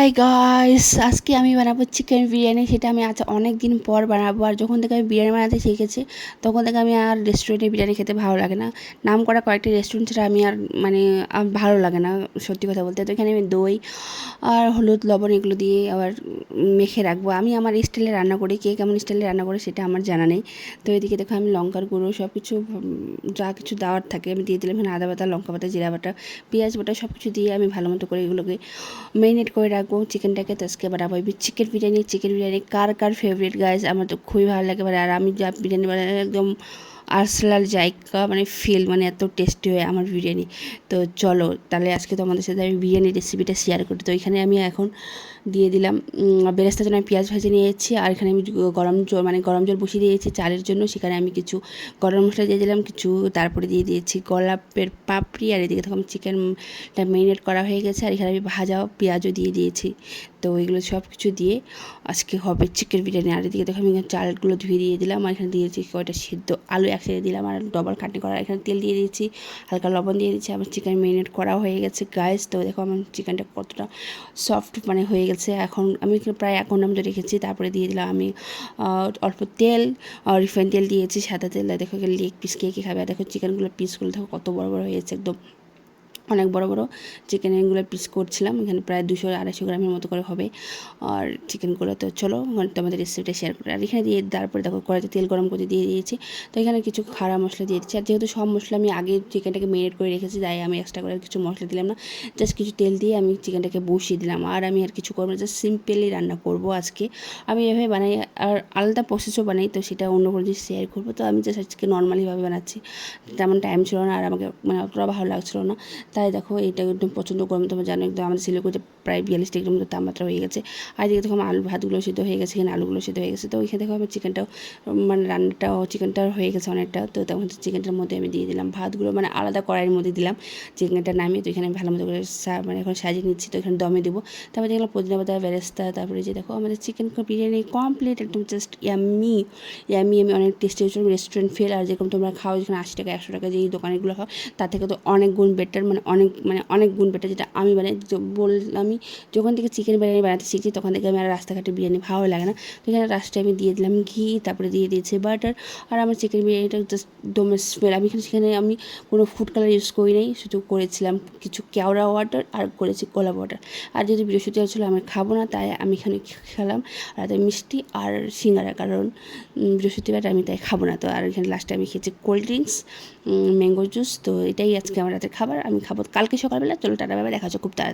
Hi guys আজকে আমি বানাবো চিকেন বিরিয়ানি, সেটা আমি আজ অনেক দিন পর বানাবো। আর যখন থেকে আমি বিরিয়ানি বানাতে শিখেছি, তখন থেকে আমি আর রেস্টুরেন্টে বিরিয়ানি খেতে ভালো লাগে না। নাম করা কয়েকটি রেস্টুরেন্ট ছাড়া আমি আর মানে ভালো লাগে না, সত্যি কথা বলতে। তো এখানে আমি দই আর হলুদ, লবণ এগুলো দিয়ে আবার মেখে রাখব। আমি আমার স্টাইলে রান্না করি, কে কেমন স্টাইলে রান্না করে সেটা আমার জানা নেই। তো এদিকে দেখো আমি লঙ্কার গুঁড়ো সব কিছু যা কিছু দেওয়ার থাকে, আমি দিয়ে দিলাম এখানে আদা বাটা, লঙ্কা বাটা, জিরা বাটা, পেঁয়াজ বাটা সব কিছু দিয়ে আমি ভালো মতো করে এগুলোকে মেরিনেট করে রাখব। চিকেনটাকে তো আজকে বানাবো চিকেন বিরিয়ানি চিকেন বিরিয়ানি কার কার ফেভারিট গাইজ আমার তো খুবই ভালো লাগে আর আমি যা বিরিয়ানি বানাই একদম আর্সেলাল জায়গা মানে ফিল মানে এত টেস্টি হয় আমার বিরিয়ানি। তো চলো, তাহলে আজকে তোমাদের সাথে আমি বিরিয়ানির রেসিপিটা শেয়ার করি। তো এখানে আমি এখন দিয়ে দিলাম বেরেস্তার জন্য আমি পেঁয়াজ ভাজে নিয়েছি, আর এখানে আমি গরম জল মানে গরম জল বসিয়ে দিয়েছি চালের জন্য। সেখানে আমি কিছু গরম মশলা দিয়ে দিলাম, কিছু তারপরে দিয়ে দিয়েছি গোলাপের পাপড়ি, আর এদিকে তখন চিকেনটা মেরিনেট করা হয়ে গেছে। আর এখানে আমি ভাজা পেঁয়াজও দিয়ে দিয়েছি। তো এগুলো সব কিছু দিয়ে আজকে হবে চিকেন বিরিয়ানি। আর এদিকে দেখো আমি চালগুলো ধুয়ে দিয়ে দিলাম, আর এখানে দিয়েছি কয়টা সিদ্ধ আলু একসাথে দিলাম আর ডবল খাটনি করা এখানে তেল দিয়ে দিয়েছি, হালকা লবণ দিয়ে দিয়েছি, আমার চিকেন মেরিনেট করা হয়ে গেছে গাইস তো দেখো আমার চিকেনটা কতটা সফট মানে হয়ে গেছে। এখন আমি প্রায় এক ঘণ্টা মতো রেখেছি, তারপরে দিয়ে দিলাম আমি অল্প তেল রিফাইন তেল দিয়েছি, সাদা তেল দেখো লেগ পিস কে কী খাবে দেখো চিকেনগুলো পিসগুলো দেখো কত বড় বড় হয়েছে একদম অনেক বড় বড় চিকেন এগুলো পিস করছিলাম। এখানে প্রায় দুশো আড়াইশো গ্রামের মতো করে হবে। আর চিকেনগুলো তো চলো তোমাদের রেসিপিটা শেয়ার করে। আর এখানে দিয়ে তারপরে দেখো কড়াইতে তেল গরম করে দিয়ে দিয়েছি। তো এখানে কিছু খাড়া মশলা দিয়ে দিচ্ছি। আর যেহেতু সব মশলা আমি আগে চিকেনটাকে মেরিনেট করে রেখেছি, তাই আমি এক্সট্রা করে কিছু মশলা দিলাম না। জাস্ট কিছু তেল দিয়ে আমি চিকেনটাকে বসিয়ে দিলাম। আর আমি আর কিছু করব না জাস্ট সিম্পলি রান্না করব আজকে। আমি এভাবে বানাই, আর আলাদা প্রসেসও বানাই, তো সেটা অন্য কোনো জিনিস শেয়ার করব। তো আমি জাস্ট আজকে নর্মালিভাবে বানাচ্ছি। তেমন টাইম ছিল না, আর আমাকে মানে অতটা ভালো লাগছিল না। তাই দেখো এটা একদম পছন্দ গরম, তোমরা জানো একদম আমাদের শিলিগুড়িতে প্রায় বিয়াল্লিশ ডিগ্রির মতো তাপমাত্রা হয়ে গেছে। আর এদিকে দেখো আমার আলু ভাতগুলো সিদ্ধ হয়ে গেছে, এখানে আলুগুলো সিদ্ধ হয়ে গেছে। তো ওইখানে দেখো আমার চিকেনটাও মানে রান্নাটাও চিকেনটাও হয়ে গেছে অনেকটা। তো তখন চিকেনটার মধ্যে আমি দিয়ে দিলাম ভাতগুলো মানে আলাদা কড়াইয়ের মধ্যে দিলাম। চিকেনটা নামিয়ে তো এখানে ভালো মতো করে মানে এখন সাজিয়ে নিচ্ছি, তো এখানে দমে দেবো। তারপরে দেখলাম পুদিনা পাতা বেরেস্তা তারপরে যে দেখো আমাদের চিকেন বিরিয়ানি কমপ্লিট একদম জাস্ট ইয়ামি ইয়ামি আমি অনেক টেস্টি হয়েছিল রেস্টুরেন্ট ফেল আর যেরকম তোমরা খাও, যেখানে আশি টাকা, একশো টাকা যেই দোকানগুলো খাও, তার থেকে তো অনেক গুণ বেটার মানে অনেক মানে অনেক গুণ বেটার যেটা আমি বানাই। বল আমি, যখন থেকে চিকেন বিরিয়ানি বানাতে শিখছি, তখন থেকে আমি আর রাস্তাঘাটে বিরিয়ানি ভালো লাগে না। তো এখানে লাস্টে আমি দিয়ে দিলাম ঘি, তারপরে দিয়ে দিয়েছি বাটার আর আমার চিকেন বিরিয়ানিটা জাস্ট দমের স্মেল আমি এখানে, সেখানে আমি কোনো ফুড কালার ইউজ করি নাই, শুধু করেছিলাম কিছু কেওড়া ওয়াটার আর করেছি কলা ওয়াটার আর যদি বৃহস্পতিবার ছিল, আমি খাব না, তাই আমি এখানে খেলাম। আর মিষ্টি আর সিঙ্গারা, কারণ বৃহস্পতিবার আমি তাই খাব না। তো আর এখানে লাস্টে আমি খেয়েছি কোল্ড ড্রিঙ্কস ম্যাঙ্গো জুস তো এটাই আজকে আমার রাতের খাবার, আমি খাব। কালকে সকালবেলা চলো টাটা বাবা দেখা হচ্ছে খুব তাড়াতাড়ি।